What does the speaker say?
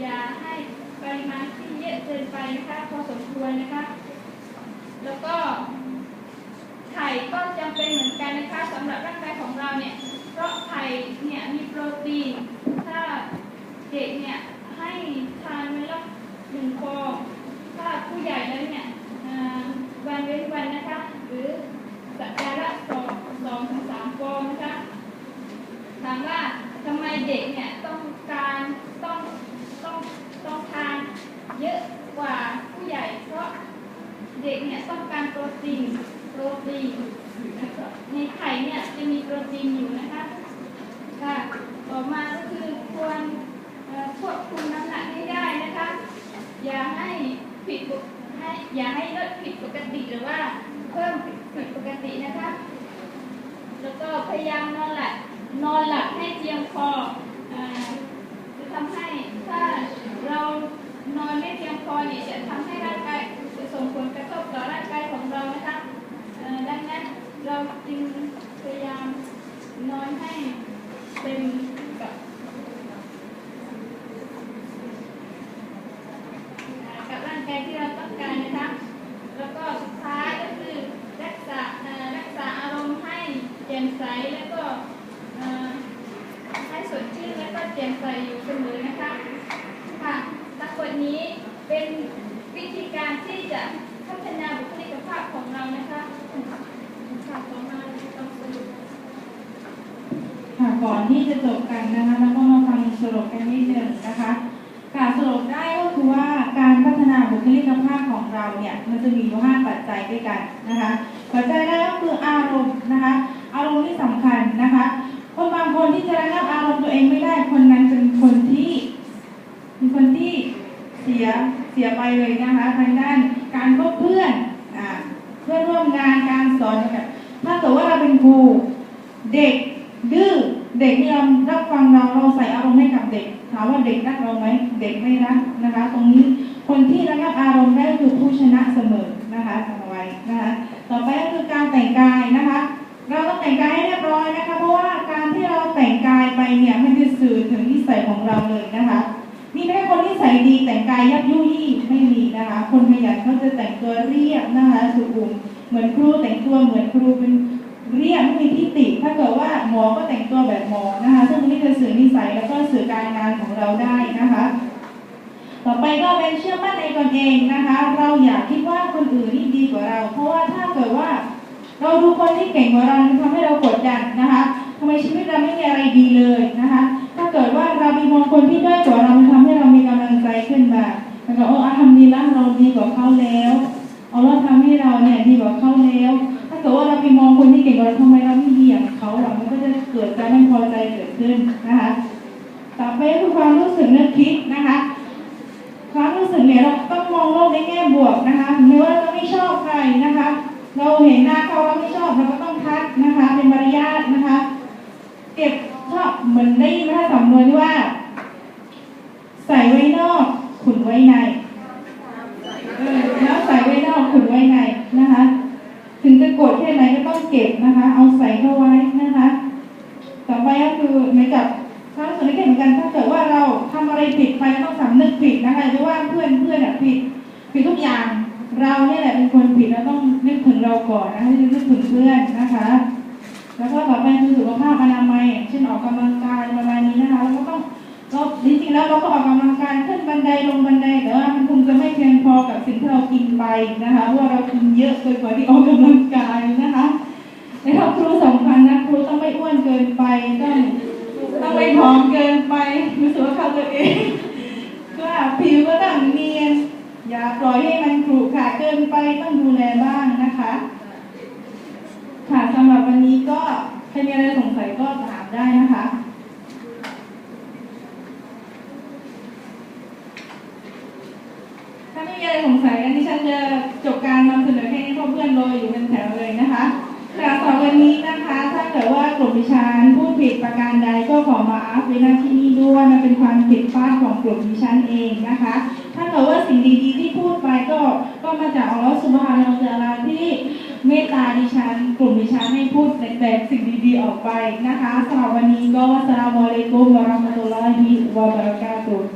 อย่าให้ปริมาณที่เยอะเกินไปนะคะพอสมควรนะคะ แล้วก็ไข่ก็จำเป็นเหมือนกันนะคะสำหรับร่างกายของเราเนี่ยเพราะไข่เนี่ยมีโปรตีน ถ้าเด็กเนี่ยให้ทานวันละหนึ่งฟองถ้าผู้ใหญ่แล้วเนี่ยวันเว้นวันนะคะ หรือสัปดาห์ละสองสองถึงสามฟองนะคะถามว่าทำไมเด็กเนี่ยต้องการ ต้องทานเยอะกว่าผู้ใหญ่ เพราะเด็กเนี่ยต้องการโปรตีนโปรตีนนะครับในไข่เนี่ยจะมีโปรตีนอยู่นะคะค่ะต่อมาก็คือควรควบคุมน้ำหนักให้ได้นะคะ อย่าให้ผิดปกให้อย่าให้ลดผิดปกติหรือว่าเพิ่มผิดปกตินะคะ แล้วก็พยายามนอนหลับนอนหลับให้เพียงพออ่าจะทำให้ถ้าเรา นอนไม่เพียงพอเนี่ยจะทำให้ร่างกายจะส่งผลกระทบต่อร่างกายของเรานะคะดังนั้นเราจึงพยายามนอนให้เต็มกับกับร่างกายที่เราต้องการนะคะแล้วก็สุดท้ายก็คือรักษาเอ่อรักษาอารมณ์ให้แจ่มใส ทั้งหมดนี้เป็นวิธีการที่จะพัฒนาบุคลิกภาพของเรานะคะค่ะต่อมาต้องสรุปค่ะก่อนที่จะจบกันนะคะแล้วก็มาฟังสรุปกันนิดนึงนะคะการสรุปได้ก็คือว่าการพัฒนาบุคลิกภาพของเราเนี่ยมันจะมีอยู่ห้าปัจจัยด้วยกันนะคะปัจจัยแรกก็คืออารมณ์นะคะอารมณ์ที่สำคัญนะคะคนบางคนที่จะระงับอารมณ์ตัวเองไม่ได้คนนั้นเป็นคนที่ เสียเสียไปเลยนะคะทางด้านการคบเพื่อนอ่าเพื่อนร่วมงานการสอนแบบถ้าเกิดว่าเราเป็นครูเด็กดื้อเด็กไม่ยอมรับฟังเราเราใส่อารมณ์ให้กับเด็กถามว่าเด็กรักเราไหมเด็กไม่รักนะคะ ตรงนี้คนที่ระงับอารมณ์ได้คือผู้ชนะเสมอนะคะจำเอาไว้นะคะ ต่อไปก็คือการแต่งกายนะคะ เราต้องแต่งกายให้เรียบร้อยนะคะ เพราะว่าการที่เราแต่งกายไปเนี่ยมันจะสื่อถึงนิสัยของเราเลยนะคะ สัยดีแต่งกายยับยุยี่ไม่มีนะคะ คนขยันเขาจะแต่งตัวเรียบนะคะสุขุมเหมือนครูแต่งตัวเหมือนครูเป็นเรียกไม่มีที่ติ ถ้าเกิดว่าหมอก็แต่งตัวแบบหมอนะคะซึ่งนี้จะสื่อนิสัยแล้วก็สื่อการงานของเราได้นะคะ ต่อไปก็เป็นเชื่อมั่นในตนเองนะคะ เราอย่าคิดว่าคนอื่นนี่ดีกว่าเรา เพราะว่าถ้าเกิดว่า เราดูคนที่เก่งกว่าเราทำให้เรากดดันนะคะทำไมชีวิตเราไม่มีอะไรดีเลยนะคะ มีมองคนที่ด้อยกว่าเรามันทำให้เรามีกำลังใจขึ้นมาแล้วก็โอ้อาทำดีแล้วเราดีกว่าเขาแล้วเอาเราทำให้เราเนี่ยดีกว่าเขาแล้ว ถ้าเกิดว่าเราไปมองคนที่เก่งกว่าเราทำไมเราไม่ดีอย่างเขาหรอมันก็จะเกิดการไม่พอใจเกิดขึ้นนะคะ ต่อไปคือความรู้สึกนึกคิดนะคะความรู้สึกเนี่ยเราต้องมองโลกในแง่บวกนะคะถึงแม้ว่าเราไม่ชอบใครนะคะ เราเห็นหน้าเขาเราไม่ชอบเราก็ต้องทักนะคะ เป็นมารยาทนะคะ เก็บชอบเหมือนได้ยินไหมคะสำนวนที่ว่า ใส่ไว้นอก ขุนไว้ในแล้วใส่ไว้นอกขุนไว้ในนะคะ ถึงจะโกรธแค่ไหนก็ต้องเก็บนะคะ เอาใส่เข้าไว้นะคะ ต่อไปก็คือเหมือนกับถ้าส่วนนี้เหมือนกันถ้าเกิดว่าเราทำอะไรผิดไปต้องสำนึกผิดนะคะจะว่าเพื่อนเพื่อนอะผิดผิดทุกอย่างเราเนี่ยแหละเป็นคนผิดแล้วต้องนึกถึงเราก่อนนะคะที่จะนึกถึงเพื่อนนะคะ แล้วก็ต่อไปคือสุขภาพอนามัยเช่นออกกำลังกายประมาณนี้นะคะแล้วก็ต้องเราจริงๆแล้วเราก็ออกกำลังกายขึ้นบันไดลงบันไดแต่ว่ามันคงจะไม่เพียงพอกับสิ่งที่เรากินไปนะคะเพราะว่าเรากินเยอะเกินกว่าที่ออกกำลังกายนะคะในครอบครัวสำคัญนะครูต้องไม่อ้วนเกินไปต้องต้องไม่ผอมเกินไปรู้สึกว่าเขาตัวเองก็ผิวก็ต้องเนียนอย่าปล่อยให้มันขรุขระเกินไปต้องดูแลบ้างนะคะ วันนี้ก็ใครมีอะไรสงสัยก็ถามได้นะคะถ้าไม่มีอะไรสงสัยกันที่ฉันจะจบการนำเสนอแค่นี้เพื่อนรออยู่เป็นแถวเลยนะคะค่สำหรับวันนี้นะคะ ถ้าเกิดว่ากลุ่มดิฉันพูดผิดประการใดก็ขอมาอัพไว้หน้าที่นี้ด้วยมันเป็นความผิดพลาดของกลุ่มดิฉันเองนะคะ ถ้าเกิดว่าสิ่งดีๆที่พูดไปก็ก็มาจากอัลลอฮฺสุบฮานะฮูวะตะอาลาที่ เมตตาดิฉัน กลุ่มดิฉันให้พูดแต่สิ่งดีๆออกไปนะคะสำหรับวันนี้ก็วัสลามอะลัยกุมวะราะมะตุลลอฮิวะบะเราะกาตุฮ์